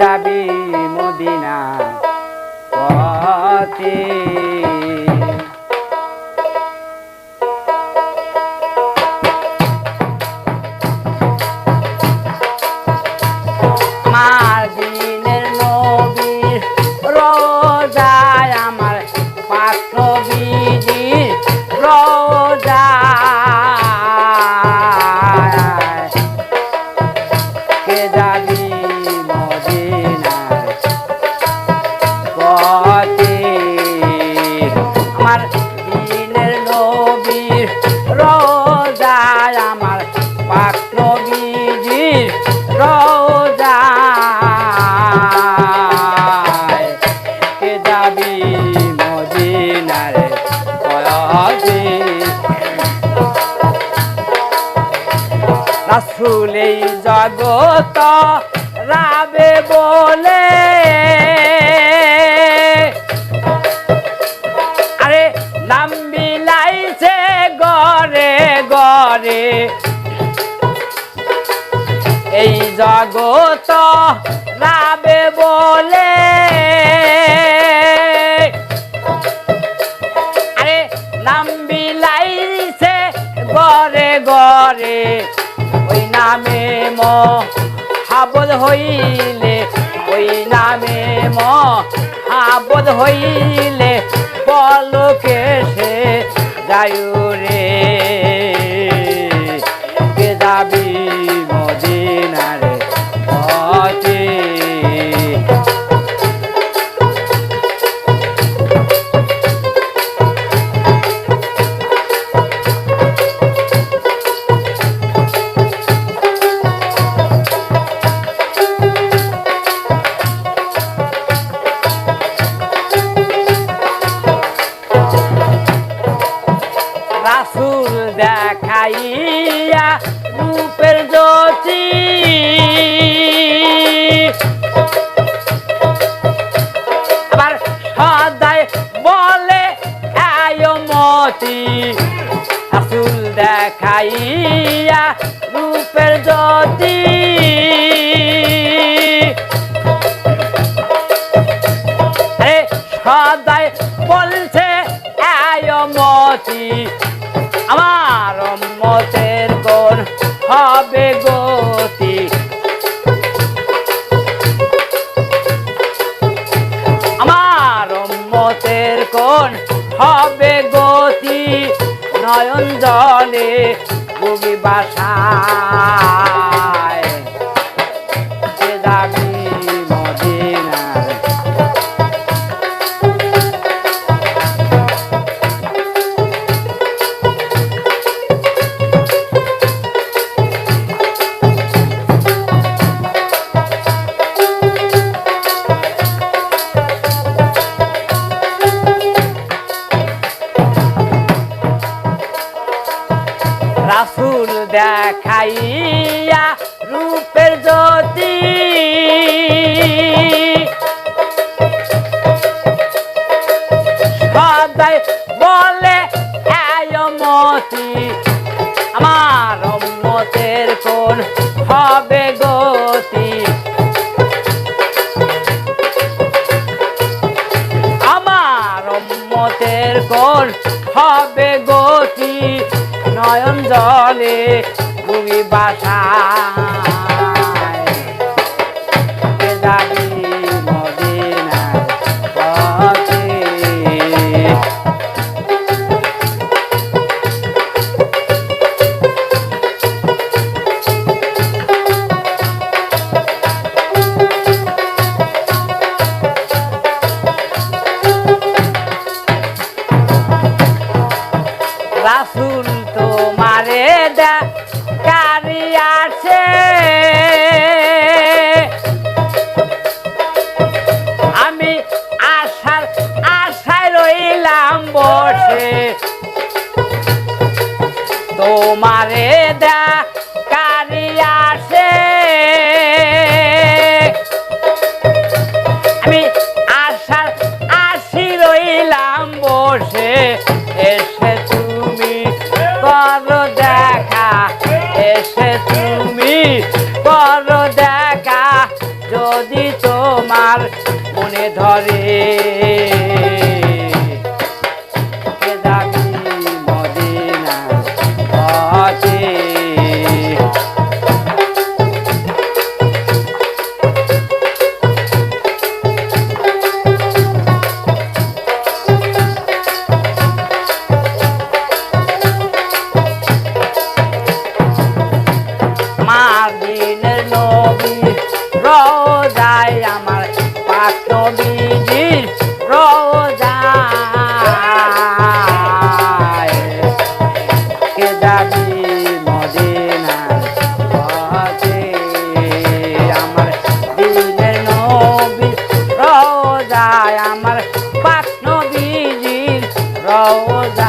যাবি মদিনা পথে। রাসুল এই জগত রাবে বলে। আরে নাম বিলাইছে গরে গরে এই জগত রাবে বলে। আরে নাম বিলাইছে গরে গরে নামে ম হাবল হইলে ওই নামে ম হাবল হইলে পলকে সে যায় রে। দেখাইয়া রূপের জ্যোতি। আবার সদাই বলে আয়মতি রাসুল দেখাইয়া রূপের জ্যোতি। সদাই বলছে আয়মতি আমার মতের কোন হবে গতি। আমার মতের কোন হবে গতি। নয়ন জলে ভূমি বাসায় রাসুল দেখাইয়া রূপের জ্যোতি। বলে আয়মতি আমার মতের কোন হবে গতি? আমার মতের কোন হবে নয়ন জলে ভূমি বাসায় দা কারি আছে? আমি আশার আশায় রইলাম বসে। তোমারে দা তোমার মনে ধরে। রোজায়